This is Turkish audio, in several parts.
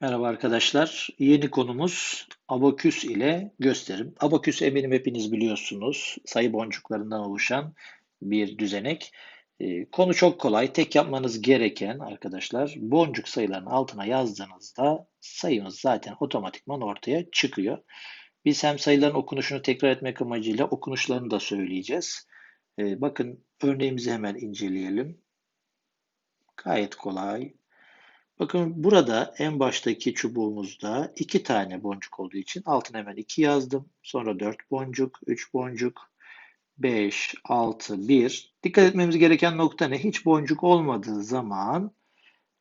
Merhaba arkadaşlar. Yeni konumuz abaküs ile gösterim. Abaküs eminim hepiniz biliyorsunuz. Sayı boncuklarından oluşan bir düzenek. Ee, konu çok kolay. Tek yapmanız gereken arkadaşlar boncuk sayılarının altına yazdığınızda sayımız zaten otomatikman ortaya çıkıyor. Biz hem sayıların okunuşunu tekrar etmek amacıyla okunuşlarını da söyleyeceğiz. Ee, bakın örneğimizi hemen inceleyelim. Gayet kolay. Bakın burada en baştaki çubuğumuzda iki tane boncuk olduğu için altına hemen 2 yazdım. Sonra 4 boncuk, 3 boncuk, 5, 6, 1. Dikkat etmemiz gereken nokta ne? Hiç boncuk olmadığı zaman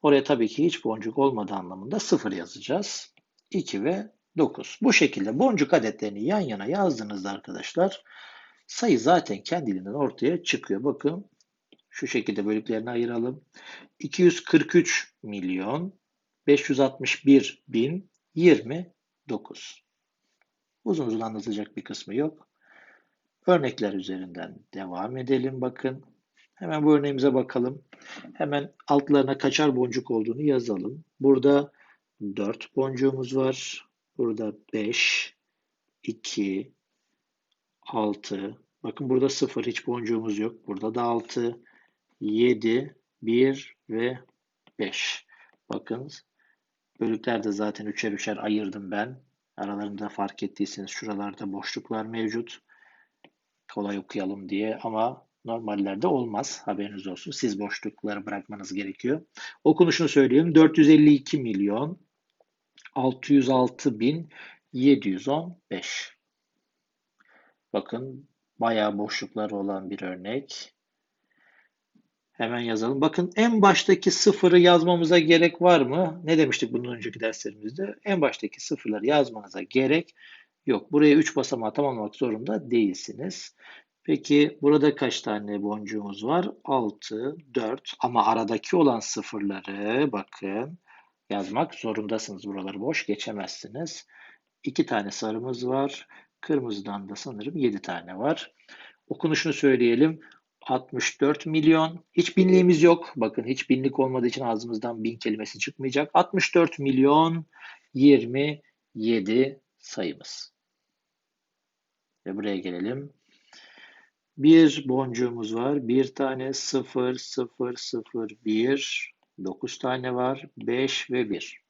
oraya tabii ki hiç boncuk olmadığı anlamında 0 yazacağız. 2 ve 9. Bu şekilde boncuk adetlerini yan yana yazdığınızda arkadaşlar sayı zaten kendiliğinden ortaya çıkıyor. Bakın şu şekilde bölüklerini ayıralım. 243 milyon 561 bin 29. Uzun uzun anlatacak bir kısmı yok. Örnekler üzerinden devam edelim bakın. Hemen bu örneğimize bakalım. Hemen altlarına kaçar boncuk olduğunu yazalım. Burada 4 boncuğumuz var. Burada 5, 2, 6. Bakın burada 0 hiç boncuğumuz yok. Burada da 6, 7, 1 ve 5. Bakın bölüklerde zaten üçer üçer ayırdım ben. Aralarında fark ettiyseniz şuralarda boşluklar mevcut. Kolay okuyalım diye ama normallerde olmaz. Haberiniz olsun. Siz boşlukları bırakmanız gerekiyor. Okunuşunu söyleyeyim. 452 milyon 606 bin 715. Bakın bayağı boşluklar olan bir örnek. Hemen yazalım. Bakın en baştaki sıfırı yazmamıza gerek var mı? Ne demiştik bundan önceki derslerimizde? En baştaki sıfırları yazmanıza gerek yok. Buraya 3 basamağı tamamlamak zorunda değilsiniz. Peki burada kaç tane boncuğumuz var? 6, 4 ama aradaki olan sıfırları bakın yazmak zorundasınız. Buraları boş geçemezsiniz. 2 tane sarımız var. Kırmızıdan da sanırım 7 tane var. Okunuşunu söyleyelim. 64 milyon. Hiç binliğimiz yok. Bakın hiç binlik olmadığı için ağzımızdan bin kelimesi çıkmayacak. 64 milyon 27 sayımız. Ve buraya gelelim. Bir boncuğumuz var. Bir tane 0, 0, 0, 1. 9 tane var. 5 ve 1.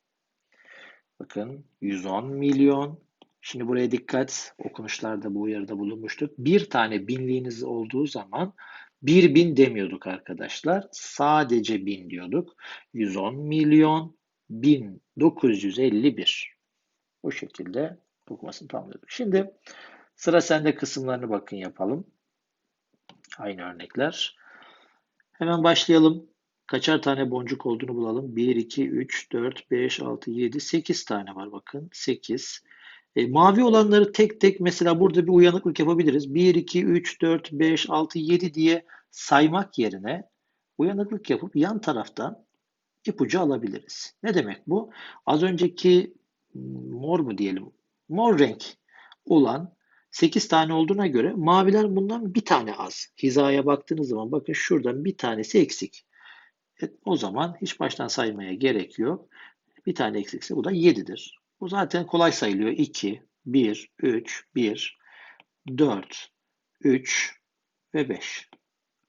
Bakın 110 milyon. Şimdi buraya dikkat. Okunuşlarda bu uyarıda bulunmuştuk. Bir tane binliğiniz olduğu zaman bir bin demiyorduk arkadaşlar. Sadece bin diyorduk. 110 milyon 1951. Bu şekilde okumasını tamamlıyorduk. Şimdi sıra sende kısımlarını bakın yapalım. Aynı örnekler. Hemen başlayalım. Kaçar tane boncuk olduğunu bulalım. 1, 2, 3, 4, 5, 6, 7, 8 tane var bakın. 8. E, mavi olanları tek tek mesela burada bir uyanıklık yapabiliriz. 1, 2, 3, 4, 5, 6, 7 diye saymak yerine uyanıklık yapıp yan taraftan ipucu alabiliriz. Ne demek bu? Az önceki mor mu diyelim? Mor renk olan 8 tane olduğuna göre maviler bundan bir tane az. Hizaya baktığınız zaman bakın şuradan bir tanesi eksik. E, o zaman hiç baştan saymaya gerek yok. Bir tane eksikse bu da 7'dir. Bu zaten kolay sayılıyor. 2, 1, 3, 1, 4, 3 ve 5.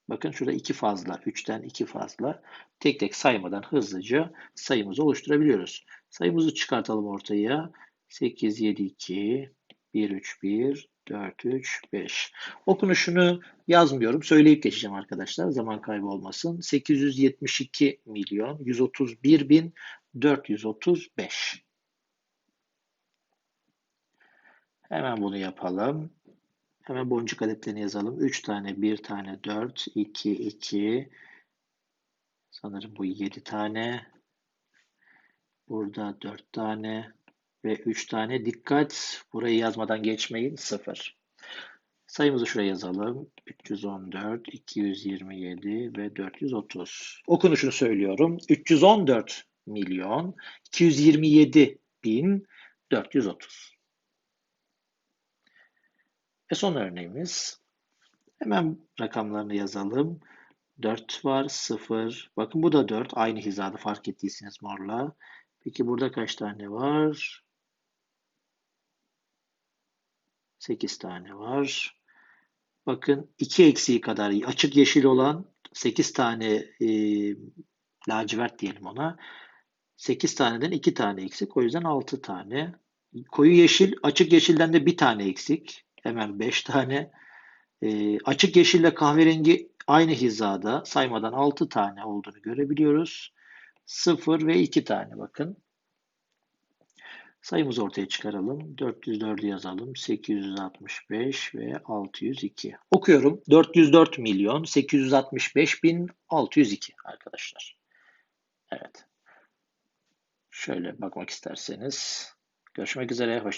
Bakın şurada 2 fazla, 3'ten 2 fazla. Tek tek saymadan hızlıca sayımızı oluşturabiliyoruz. Sayımızı çıkartalım ortaya. 8, 7, 2, 1, 3, 1, 4, 3, 5. Okunuşunu yazmıyorum. Söyleyip geçeceğim arkadaşlar. Zaman kaybı olmasın. 872 milyon 131 bin 435. Hemen bunu yapalım. Hemen boncuk adetlerini yazalım. 3 tane, 1 tane, 4, 2, 2. Sanırım bu 7 tane. Burada 4 tane ve 3 tane. Dikkat! Burayı yazmadan geçmeyin. 0. Sayımızı şuraya yazalım. 314, 227 ve 430. Okunuşunu söylüyorum. 314 milyon 227 bin 430. Ve son örneğimiz. Hemen rakamlarını yazalım. 4 var, 0. Bakın bu da 4. Aynı hizada fark ettiyseniz morla. Peki burada kaç tane var? 8 tane var. Bakın 2 eksiği kadar açık yeşil olan 8 tane e, lacivert diyelim ona. 8 taneden 2 tane eksik. O yüzden 6 tane. Koyu yeşil, açık yeşilden de bir tane eksik. Hemen 5 tane. E, açık yeşille kahverengi aynı hizada saymadan 6 tane olduğunu görebiliyoruz. 0 ve 2 tane bakın. Sayımızı ortaya çıkaralım. 404'ü yazalım. 865 ve 602. Okuyorum. 404 milyon 865 bin 602 arkadaşlar. Evet. Şöyle bakmak isterseniz. Görüşmek üzere. Hoşçakalın.